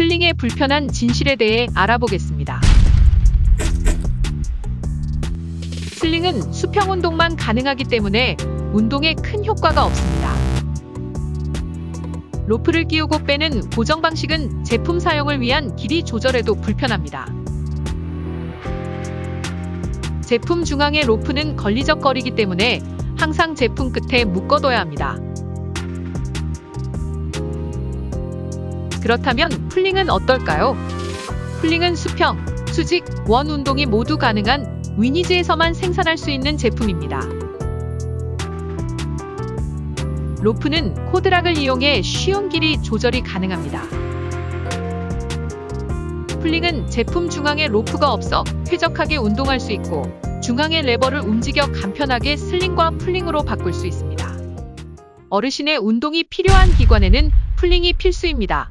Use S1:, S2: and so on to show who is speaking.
S1: 슬링의 불편한 진실에 대해 알아보겠습니다. 슬링은 수평 운동만 가능하기 때문에 운동에 큰 효과가 없습니다. 로프를 끼우고 빼는 고정 방식은 제품 사용을 위한 길이 조절에도 불편합니다. 제품 중앙의 로프는 걸리적거리기 때문에 항상 제품 끝에 묶어둬야 합니다. 그렇다면 풀링은 어떨까요? 풀링은 수평, 수직, 원 운동이 모두 가능한 위니즈에서만 생산할 수 있는 제품입니다. 로프는 코드락을 이용해 쉬운 길이 조절이 가능합니다. 풀링은 제품 중앙에 로프가 없어 쾌적하게 운동할 수 있고 중앙의 레버를 움직여 간편하게 슬링과 풀링으로 바꿀 수 있습니다. 어르신의 운동이 필요한 기관에는 풀링이 필수입니다.